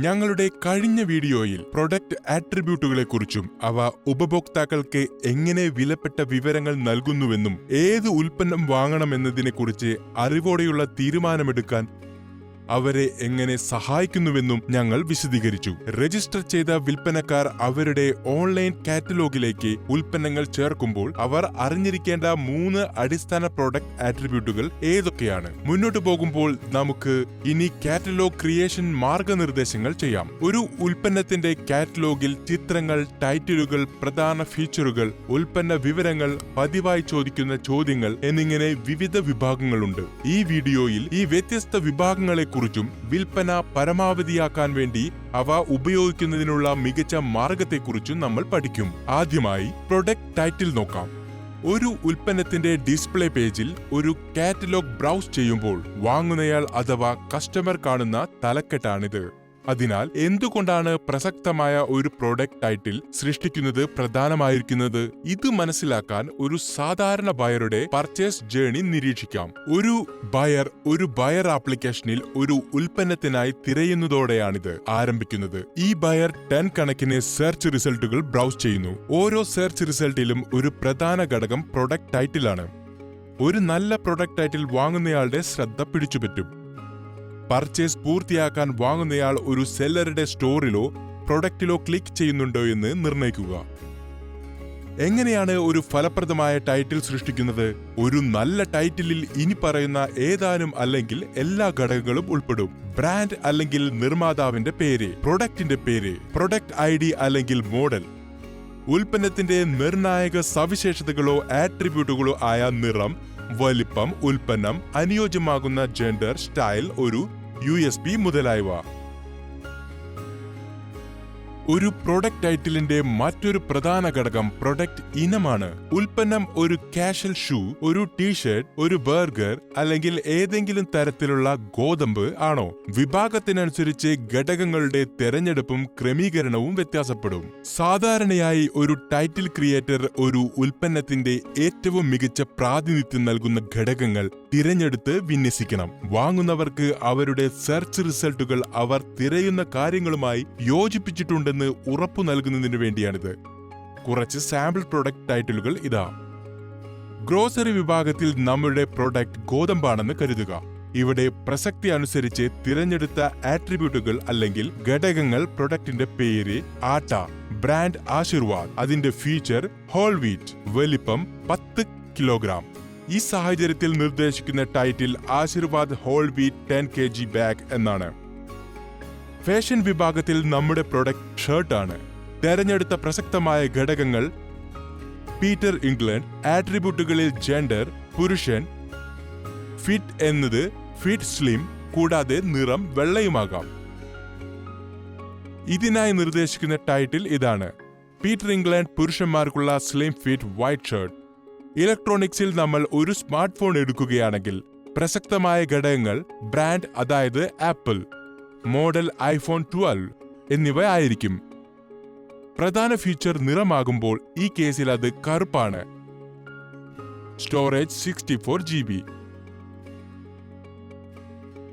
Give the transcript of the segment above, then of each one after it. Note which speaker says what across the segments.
Speaker 1: ഞങ്ങളുടെ കഴിഞ്ഞ വീഡിയോയിൽ പ്രൊഡക്റ്റ് ആട്രിബ്യൂട്ടുകളെക്കുറിച്ചും അവ ഉപഭോക്താക്കൾക്ക് എങ്ങനെ വിലപ്പെട്ട വിവരങ്ങൾ നൽകുന്നുവെന്നും ഏത് ഉൽപ്പന്നം വാങ്ങണമെന്നതിനെക്കുറിച്ച് അറിവോടെയുള്ള തീരുമാനമെടുക്കാൻ അവരെ എങ്ങനെ സഹായിക്കുന്നുവെന്നും ഞങ്ങൾ വിശദീകരിച്ചു. രജിസ്റ്റർ ചെയ്ത വിൽപ്പനക്കാർ അവരുടെ ഓൺലൈൻ കാറ്റലോഗിലേക്ക് ഉൽപ്പന്നങ്ങൾ ചേർക്കുമ്പോൾ അവർ അറിഞ്ഞിരിക്കേണ്ട മൂന്ന് അടിസ്ഥാന പ്രോഡക്റ്റ് ആട്രിബ്യൂട്ടുകൾ ഏതൊക്കെയാണ്? മുന്നോട്ട് പോകുമ്പോൾ നമുക്ക് ഇനി കാറ്റലോഗ് ക്രിയേഷൻ മാർഗനിർദ്ദേശങ്ങൾ ചെയ്യാം. ഒരു ഉൽപ്പന്നത്തിന്റെ കാറ്റലോഗിൽ ചിത്രങ്ങൾ ടൈറ്റിലുകൾ പ്രധാന ഫീച്ചറുകൾ ഉൽപ്പന്ന വിവരങ്ങൾ പതിവായി ചോദിക്കുന്ന ചോദ്യങ്ങൾ എന്നിങ്ങനെ വിവിധ വിഭാഗങ്ങളുണ്ട്. ഈ വീഡിയോയിൽ ഈ വ്യത്യസ്ത വിഭാഗങ്ങളെക്കുറിച്ചും വിൽപ്പന പരമാവധിയാക്കാൻ വേണ്ടി അവ ഉപയോഗിക്കുന്നതിനുള്ള മികച്ച മാർഗത്തെക്കുറിച്ചും നമ്മൾ പഠിക്കും. ആദ്യമായി പ്രൊഡക്റ്റ് ടൈറ്റിൽ നോക്കാം. ഒരു ഉൽപ്പന്നത്തിന്റെ ഡിസ്പ്ലേ പേജിൽ ഒരു കാറ്റലോഗ് ബ്രൗസ് ചെയ്യുമ്പോൾ വാങ്ങുന്നയാൾ അഥവാ കസ്റ്റമർ കാണുന്ന തലക്കെട്ടാണിത്. അതിനാൽ എന്തുകൊണ്ടാണ് പ്രസക്തമായ ഒരു പ്രോഡക്റ്റ് ടൈറ്റിൽ സൃഷ്ടിക്കുന്നത് പ്രധാനമായിരിക്കുന്നത്? ഇത് മനസ്സിലാക്കാൻ ഒരു സാധാരണ ബയറുടെ പർച്ചേസ് ജേണി നിരീക്ഷിക്കാം. ഒരു ബയർ ഒരു ബയർ ആപ്ലിക്കേഷനിൽ ഒരു ഉൽപ്പന്നത്തിനായി തിരയുന്നതോടെയാണിത് ആരംഭിക്കുന്നത്. ഈ ബയർ ടെൻ കണക്കിന് സെർച്ച് റിസൾട്ടുകൾ ബ്രൗസ് ചെയ്യുന്നു. ഓരോ സെർച്ച് റിസൾട്ടിലും ഒരു പ്രധാന ഘടകം പ്രൊഡക്റ്റ് ടൈറ്റിലാണ് ഒരു നല്ല പ്രൊഡക്റ്റ് ടൈറ്റിൽ വാങ്ങുന്നയാളുടെ ശ്രദ്ധ പിടിച്ചുപറ്റും. പർച്ചേസ് പൂർത്തിയാക്കാൻ വാങ്ങുന്നയാൾ ഒരു സെല്ലറുടെ സ്റ്റോറിലോ പ്രൊഡക്റ്റിലോ ക്ലിക്ക് ചെയ്യുന്നുണ്ടോ എന്ന് നിർണയിക്കുക. എങ്ങനെയാണ് ഒരു ഫലപ്രദമായ ടൈറ്റിൽ സൃഷ്ടിക്കുന്നത്? ഒരു നല്ല ടൈറ്റിലിൽ ഇനി പറയുന്ന ഏതാനും അല്ലെങ്കിൽ എല്ലാ ഘടകങ്ങളും ഉൾപ്പെടും. ബ്രാൻഡ് അല്ലെങ്കിൽ നിർമ്മാതാവിന്റെ പേര് പ്രൊഡക്റ്റിന്റെ പേര് പ്രൊഡക്റ്റ് ഐ ഡി അല്ലെങ്കിൽ മോഡൽ ഉൽപ്പന്നത്തിന്റെ നിർണായക സവിശേഷതകളോ ആട്രിബ്യൂട്ടുകളോ ആയ നിറം വലിപ്പം ഉൽപ്പന്നം അനുയോജ്യമാകുന്ന ജെൻഡർ സ്റ്റൈൽ ഒരു യു എസ് ബി മുതലായവ. ഒരു പ്രൊഡക്റ്റ് ടൈറ്റിലിന്റെ മറ്റൊരു പ്രധാന ഘടകം പ്രൊഡക്റ്റ് ഇനമാണ്. ഉൽപ്പന്നം ഒരു കാഷൽ ഷൂ ഒരു ടീഷർട്ട് ഒരു ബർഗർ അല്ലെങ്കിൽ ഏതെങ്കിലും തരത്തിലുള്ള ഗോതമ്പ് ആണോ. വിഭാഗത്തിനനുസരിച്ച് ഘടകങ്ങളുടെ തിരഞ്ഞെടുപ്പും ക്രമീകരണവും വ്യത്യാസപ്പെടും. സാധാരണയായി ഒരു ടൈറ്റിൽ ക്രിയേറ്റർ ഒരു ഉൽപ്പന്നത്തിന്റെ ഏറ്റവും മികച്ച പ്രാതിനിധ്യം നൽകുന്ന ഘടകങ്ങൾ തിരഞ്ഞെടുത്ത് വിന്യസിക്കണം. വാങ്ങുന്നവർക്ക് അവരുടെ സെർച്ച് റിസൾട്ടുകൾ അവർ തിരയുന്ന കാര്യങ്ങളുമായി യോജിപ്പിച്ചിട്ടുണ്ടെന്ന് ഉറപ്പു നൽകുന്നതിനു വേണ്ടിയാണിത്. കുറച്ച് സാമ്പിൾ പ്രൊഡക്റ്റ് ടൈറ്റിലുകൾ ഇതാ. ഗ്രോസറി വിഭാഗത്തിൽ നമ്മുടെ പ്രൊഡക്റ്റ് ഗോതമ്പാണെന്ന് കരുതുക. ഇവിടെ പ്രസക്തി അനുസരിച്ച് തിരഞ്ഞെടുത്ത ആട്രിബ്യൂട്ടുകൾ അല്ലെങ്കിൽ ഘടകങ്ങൾ പ്രൊഡക്റ്റിന്റെ പേര് ആട്ട ബ്രാൻഡ് ആശീർവാദ് അതിന്റെ ഫീച്ചർ ഹോൾ വീറ്റ് വലിപ്പം പത്ത് കിലോഗ്രാം ഈ സാഹചര്യത്തിൽ നിർദ്ദേശിക്കുന്ന title Aashirvaad whole wheat ten K G bag എന്നാണ്. ഫാഷൻ വിഭാഗത്തിൽ നമ്മുടെ പ്രൊഡക്റ്റ് ഷർട്ടാണ് തെരഞ്ഞെടുത്ത പ്രസക്തമായ ഘടകങ്ങൾ പീറ്റർ ഇംഗ്ലണ്ട് ആട്രിബ്യൂട്ടുകളിൽ ജെൻഡർ പുരുഷൻ ഫിറ്റ് എന്നത് ഫിറ്റ് സ്ലിം കൂടാതെ നിറം വെള്ളയുമാകാം. ഇതിനായി നിർദ്ദേശിക്കുന്ന ടൈറ്റിൽ ഇതാണ്. പീറ്റർ ഇംഗ്ലണ്ട് പുരുഷന്മാർക്കുള്ള സ്ലിം ഫിറ്റ് വൈറ്റ് ഷർട്ട്. ഇലക്ട്രോണിക്സിൽ നമ്മൾ ഒരു സ്മാർട്ട് ഫോൺ എടുക്കുകയാണെങ്കിൽ പ്രസക്തമായ ഘടകങ്ങൾ ബ്രാൻഡ് അതായത് ആപ്പിൾ മോഡൽ ഐഫോൺ ട്വൽവ് എന്നിവ ആയിരിക്കും. പ്രധാന ഫീച്ചർ നിറമാകുമ്പോൾ ഈ കേസിൽ അത് കറുപ്പാണ്. Storage sixty four G B.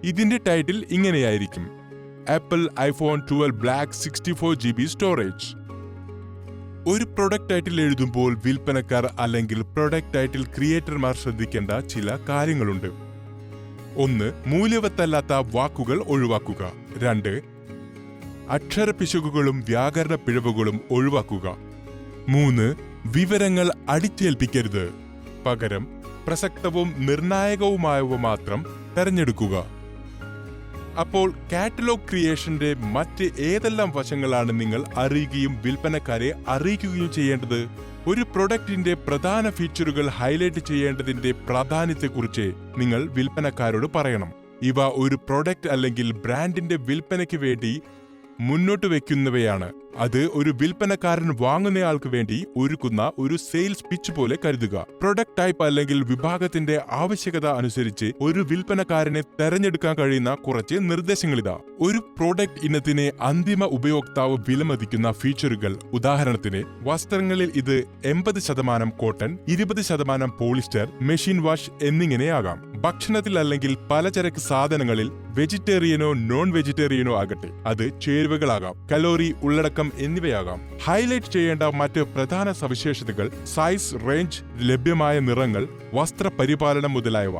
Speaker 1: ഇതിന്റെ ടൈറ്റിൽ ഇങ്ങനെയായിരിക്കും. Apple iPhone twelve black sixty four G B storage. ഒരു പ്രൊഡക്റ്റ് ടൈറ്റിൽ എഴുതുമ്പോൾ വിൽപ്പനക്കാർ അല്ലെങ്കിൽ പ്രൊഡക്റ്റ് ടൈറ്റിൽ ക്രിയേറ്റർമാർ ശ്രദ്ധിക്കേണ്ട ചില കാര്യങ്ങളുണ്ട്. ഒന്ന് മൂല്യവത്തല്ലാത്ത വാക്കുകൾ ഒഴിവാക്കുക. രണ്ട് അക്ഷര പിശകുകളും വ്യാകരണ പിഴവുകളും ഒഴിവാക്കുക. മൂന്ന് വിവരങ്ങൾ അടിച്ചേൽപ്പിക്കരുത്. പകരം പ്രസക്തവും നിർണായകവുമായവ മാത്രം തെരഞ്ഞെടുക്കുക. അപ്പോൾ കാറ്റലോഗ് ക്രിയേഷന്റെ മറ്റ് ഏതെല്ലാം വശങ്ങളാണ് നിങ്ങൾ അറിയുകയും വിൽപ്പനക്കാരെ അറിയിക്കുകയും ചെയ്യേണ്ടത്? ഒരു പ്രൊഡക്റ്റിന്റെ പ്രധാന ഫീച്ചറുകൾ ഹൈലൈറ്റ് ചെയ്യേണ്ടതിന്റെ പ്രാധാന്യത്തെക്കുറിച്ച് നിങ്ങൾ വിൽപ്പനക്കാരോട് പറയണം. ഇവ ഒരു പ്രൊഡക്റ്റ് അല്ലെങ്കിൽ ബ്രാൻഡിന്റെ വിൽപ്പനയ്ക്ക് വേണ്ടി മുന്നോട്ട് വയ്ക്കുന്നവയാണ്. അത് ഒരു വിൽപ്പനക്കാരൻ വാങ്ങുന്നയാൾക്ക് വേണ്ടി ഒരുക്കുന്ന ഒരു സെയിൽസ് പിച്ച് പോലെ കരുതുക. പ്രൊഡക്റ്റ് ടൈപ്പ് അല്ലെങ്കിൽ വിഭാഗത്തിന്റെ ആവശ്യകത അനുസരിച്ച് ഒരു വിൽപ്പനക്കാരനെ തെരഞ്ഞെടുക്കാൻ കഴിയുന്ന കുറച്ച് നിർദ്ദേശങ്ങളിതാ. ഒരു പ്രോഡക്റ്റ് ഇനത്തിനെ അന്തിമ ഉപയോക്താവ് വിലമതിക്കുന്ന ഫീച്ചറുകൾ. ഉദാഹരണത്തിന് വസ്ത്രങ്ങളിൽ ഇത് എൺപത് ശതമാനം കോട്ടൺ ഇരുപത് ശതമാനം പോളിസ്റ്റർ മെഷീൻ വാഷ് എന്നിങ്ങനെയാകാം. ഭക്ഷണത്തിൽ അല്ലെങ്കിൽ പലചരക്ക് സാധനങ്ങളിൽ വെജിറ്റേറിയനോ നോൺ വെജിറ്റേറിയനോ ആകട്ടെ അത് ചേരുവകളാകാം. കലോറി ഉള്ളടക്കം എന്നിവയാകാം. ഹൈലൈറ്റ് ചെയ്യേണ്ട മറ്റ് പ്രധാന സവിശേഷതകൾ സൈസ് റേഞ്ച് ലഭ്യമായ നിറങ്ങൾ വസ്ത്രപരിപാലനം മുതലായവ.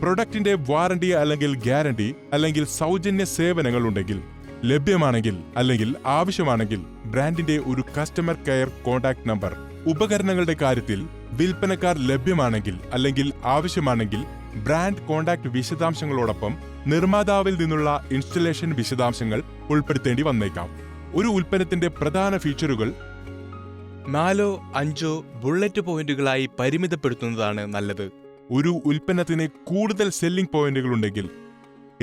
Speaker 1: പ്രൊഡക്റ്റിന്റെ വാറണ്ടി അല്ലെങ്കിൽ ഗ്യാരണ്ടി അല്ലെങ്കിൽ സൗജന്യ സേവനങ്ങൾ ഉണ്ടെങ്കിൽ ലഭ്യമാണെങ്കിൽ അല്ലെങ്കിൽ ആവശ്യമാണെങ്കിൽ ബ്രാൻഡിന്റെ ഒരു കസ്റ്റമർ കെയർ കോൺടാക്ട് നമ്പർ ഉപകരണങ്ങളുടെ കാര്യത്തിൽ വിൽപ്പനക്കാർ ലഭ്യമാണെങ്കിൽ അല്ലെങ്കിൽ ആവശ്യമാണെങ്കിൽ ബ്രാൻഡ് കോൺടാക്ട് വിശദാംശങ്ങളോടൊപ്പം നിർമ്മാതാവിൽ നിന്നുള്ള ഇൻസ്റ്റലേഷൻ വിശദാംശങ്ങൾ ഉൾപ്പെടുത്തേണ്ടി വന്നേക്കാം. ഒരു ഉൽപ്പന്നത്തിന്റെ പ്രധാന ഫീച്ചറുകൾ
Speaker 2: നാലോ അഞ്ചോ ബുള്ളറ്റ് പോയിന്റുകളായി പരിമിതപ്പെടുത്തുന്നതാണ് നല്ലത്.
Speaker 1: ഒരു ഉൽപ്പന്നത്തിന് കൂടുതൽ സെല്ലിംഗ് പോയിന്റുകൾ ഉണ്ടെങ്കിൽ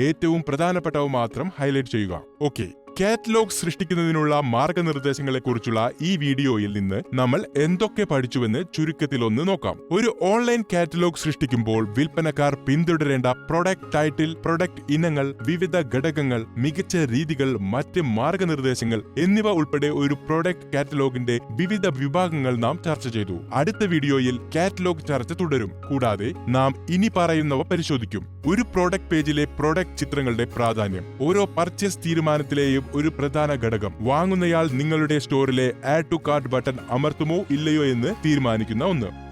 Speaker 1: ഏറ്റവും പ്രധാനപ്പെട്ടവ മാത്രം ഹൈലൈറ്റ് ചെയ്യുക. ഓക്കെ. കാറ്റലോഗ് സൃഷ്ടിക്കുന്നതിനുള്ള മാർഗനിർദ്ദേശങ്ങളെക്കുറിച്ചുള്ള ഈ വീഡിയോയിൽ നിന്ന് നമ്മൾ എന്തൊക്കെ പഠിച്ചുവെന്ന് ചുരുക്കത്തിൽ ഒന്ന് നോക്കാം. ഒരു ഓൺലൈൻ കാറ്റലോഗ് സൃഷ്ടിക്കുമ്പോൾ വിൽപ്പനക്കാർ പിന്തുടരേണ്ട പ്രൊഡക്റ്റ് ടൈറ്റിൽ പ്രൊഡക്റ്റ് ഇനങ്ങൾ വിവിധ ഘടകങ്ങൾ മികച്ച രീതികൾ മറ്റ് മാർഗനിർദ്ദേശങ്ങൾ എന്നിവ ഉൾപ്പെടെ ഒരു പ്രൊഡക്റ്റ് കാറ്റലോഗിന്റെ വിവിധ വിഭാഗങ്ങൾ നാം ചർച്ച ചെയ്തു. അടുത്ത വീഡിയോയിൽ കാറ്റലോഗ് ചർച്ച തുടരും. കൂടാതെ നാം ഇനി പറയുന്നവ പരിശോധിക്കും. ഒരു പ്രോഡക്റ്റ് പേജിലെ പ്രോഡക്റ്റ് ചിത്രങ്ങളുടെ പ്രാധാന്യം. ഓരോ പർച്ചേസ് തീരുമാനത്തിലെയും ഒരു പ്രധാന ഘടകം. വാങ്ങുന്നയാൾ നിങ്ങളുടെ സ്റ്റോറിലെ ആഡ് ടു കാർട്ട് ബട്ടൺ അമർത്തുമോ ഇല്ലയോ എന്ന് തീരുമാനിക്കുന്ന ഒന്ന്.